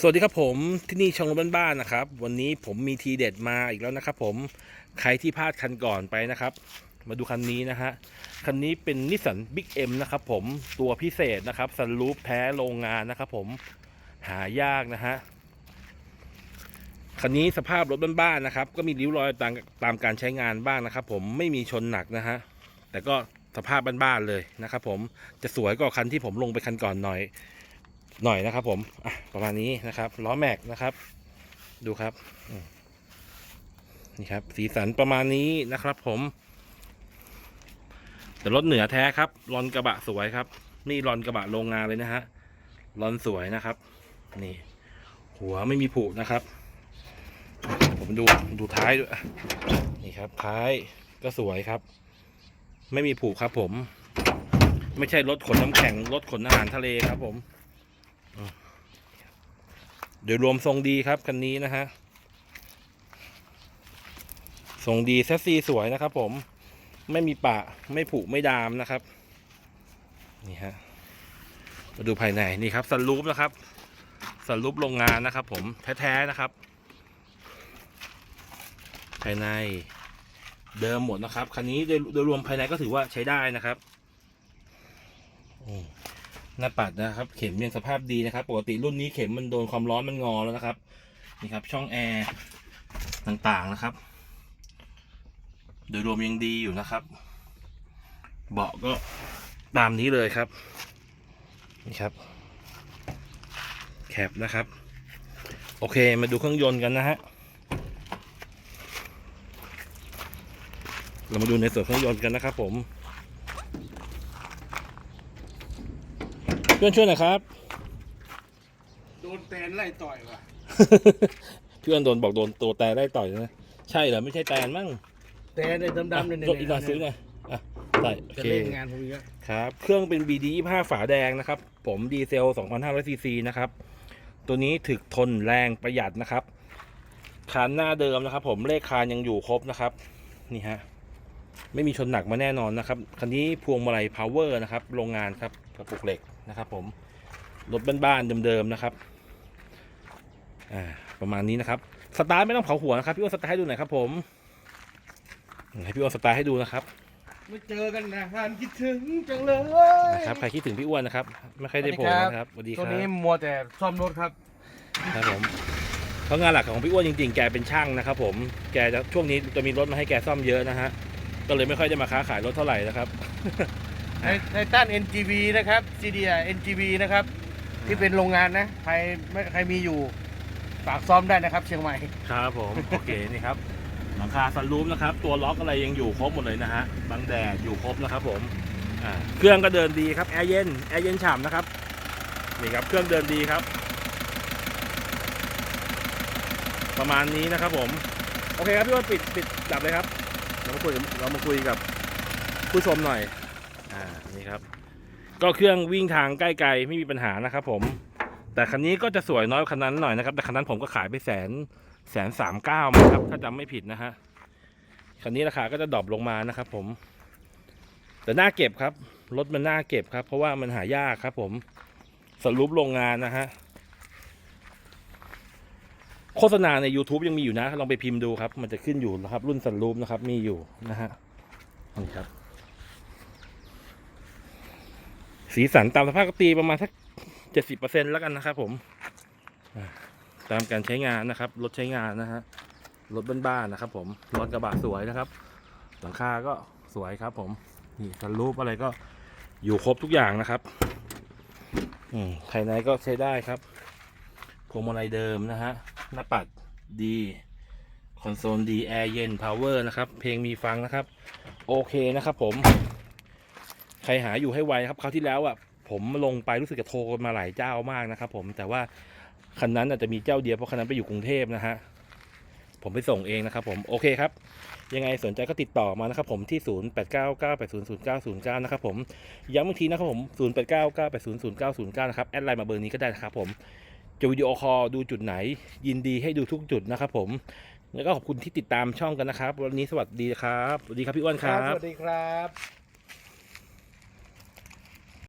สวัสดีครับผมที่นี่ช่องรถบ้านๆนะครับ วันนี้ผมมีทีเด็ดมาอีกแล้วนะครับ ผมใครที่พลาดคันก่อนไปนะครับ มาดูคันนี้นะฮะคันนี้เป็นนิสสันบิ๊กเอ็มนะครับผมตัวพิเศษนะครับสันลูปแท้โรงงานนะครับผมหายากนะฮะคันนี้สภาพรถบ้านๆนะครับ ก็มีริ้วรอยตามตามการใช้งานบ้างนะครับ ผมไม่มีชนหนักนะฮะแต่ก็สภาพบ้านๆเลยนะครับ ผมจะสวยกว่าคันที่ผมลงไปคันก่อนหน่อย หน่อยนะครับผมประมาณนี้นะครับล้อแม็กนะครับ ดูครับนี่ครับ สีสันประมาณนี้นะครับ ผมแต่รถเหนือแท้ครับรอนกระบะสวยครับ นี่รอนกระบะโรงงานเลยนะฮะรอนสวยนะครับ นี่ หัวไม่มีผุนะครับ ผมดูดูท้ายด้วยนี่ครับ ท้ายก็สวยครับ ไม่มีผุครับผม ไม่ใช่รถขนน้ำแข็งรถขนอาหารทะเลครับผม โดยรวมทรงดีครับคันนี้นะฮะ ทรงดีแซสซีสวยนะครับผม ไม่มีปะ ไม่ผุไม่ดามนะครับ นี่ฮะ มาดูภายในนี่ครับสันรูปนะครับสรูปโรงงานนะครับ ผมแท้ๆนะครับ ภายในเดิมหมดนะครับคันนี้โดยโดยรวมภายในก็ถือว่าใช้ได้นะครับ หน้าปัดนะครับ เข็มยังสภาพดีนะครับ ปกติรุ่นนี้เข็มมันโดนความร้อนมันงอแล้วนะครับ นี่ครับช่องแอร์ต่างๆนะครับ โดยรวมยังดีอยู่นะครับ เบาะก็ตามนี้เลยครับ นี่ครับ แคปนะครับ โอเคมาดูเครื่องยนต์กันนะฮะ เรามาดูในส่วนเครื่องยนต์กันนะครับผม เพื่อนช่วยหน่อยครับ โดนแตนไล่ต่อยว่ะ เพื่อนโดนบอกโดนตัวแต่ได้ต่อยนะใช่เหรอไม่ใช่แตนมั้งแตนในดำๆเนี่ยรถอีกหน่อยซื้อหน่อยอะใส่โอจะเคเล่นงานผมอีกแล้วครับ เครื่องเป็น BD 25ฝาแดงนะครับ ผมดีเซล2,500ซีซีนะครับ ตัวนี้ถึกทนแรงประหยัดนะครับ คานหน้าเดิมนะครับ ผมเลขคานยังอยู่ครบนะครับ นี่ฮะ ไม่มีชนหนักมาแน่นอนนะครับ คันนี้พวงมาลัย power นะครับ โรงงานครับกระปุกเหล็ก นะครับผมรถบ้านๆเดิมๆนะครับอ่าประมาณนี้นะครับสตาร์ทไม่ต้องเผาหัวนะครับพี่อ้วนสตาร์ทให้ดูหน่อยครับผมให้พี่อ้วนสตาร์ทให้ดูนะครับไม่เจอกันนานคิดถึงจังเลยนะครับใครคิดถึงพี่อ้วนนะครับไม่ค่อยได้โผล่นะครับสวัสดีคตัวรับนี้มัวแต่ซ่อมรถครับครับผมเพราะงานหลักของพี่อ้วนจริงๆ แกเป็นช่างนะครับ ผมแกจะช่วงนี้จะมีรถมาให้แกซ่อมเยอะนะฮะก็เลยไม่ค่อยได้มาค้าขายรถเท่าไหร่นะครับ ในในต้าน NGV นะครับ CDI NGV นะครับ ที่เป็นโรงงานนะ ใครไม่ใครมีอยู่ ฝากซ่อมได้นะครับ เชียงใหม่ ครับผม โอเค นี่ครับ หลังคาซันรูฟนะครับ ตัวล็อกอะไรยังอยู่ครบหมดเลยนะฮะ บังแดดอยู่ครบนะครับผมอ่าเครื่องก็เดินดีครับ แอร์เย็น แอร์เย็นฉ่ำนะครับ นี่ครับ เครื่องเดินดีครับ ประมาณนี้นะครับผม โอเคครับพี่อ้วนปิดปิดดับเลยครับ เรามาคุยเรามาคุยกับผู้ชมหน่อย นี่ครับ ก็เครื่องวิ่งทางใกล้ๆไม่มีปัญหานะครับผม แต่คันนี้ก็จะสวยน้อยกว่าคันนั้นหน่อยนะครับ แต่คันนั้นผมก็ขายไปแสนแสนสามเก้ามั้งครับ ถ้าจำไม่ผิดนะฮะ คันนี้ราคาก็จะดรอปลงมานะครับผม แต่น่าเก็บครับ รถมันน่าเก็บครับ เพราะว่ามันหายากครับ ผม สรุปโรงงานนะฮะ โฆษณาใน YouTube ยังมีอยู่นะ ลองไปพิมพ์ดูครับ มันจะขึ้นอยู่นะครับ รุ่นสันรูปนะครับ มีอยู่นะฮะนี่ครับ สีสันตามสภาพก็ตีประมาณสักเจ็ดสิบเปอร์เซ็นแล้วกันนะครับผมตามการใช้งานนะครับ รถใช้งานนะฮะรถบ้านๆนะครับ ผมรถกระบะสวยนะครับ หลังคาก็สวยครับ ผมนี่สันรูปอะไรก็อยู่ครบทุกอย่างนะครับอืมภายในก็ใช้ได้ครับพวงมาลัยเดิมนะฮะหน้าปัดดีคอนโซลดีแอร์เย็นพาวเวอร์นะครับ เพลงมีฟังนะครับ โอเคนะครับผม รหาอยู่ให้ไวครับคราวที่แล้วอะผมลงไปรู้สึกจะโทรมาหลายเจ้ามากนะครับ ผมแต่ว่าคันนั้นอาจจะมีเจ้าเดียวเพราะคันนั้นไปอยู่กรุงเทพนะฮะผมไปส่งเองนะครับ ผมโอเคครับ ยังไงสนใจก็ติดต่อมานะครับ ผมที่ 0 8 9 9 8 0 0 9 0 9 นะครับผมย้ำอีกทีนะครับผม 0 8 9 9 8 0 0 9 0 9 นะครับแอดไลน์มาเบอร์นี้ก็ได้นะครับผมจะวิดีโอคอลดูจุดไหน ยินดีให้ดูทุกจุดนะครับผมแล้วก็ขอบคุณที่ติดตามช่องกันนะครับ วันนี้สวัสดีครับสวัสดีครับพี่อ้วนครับสวัสดีครับ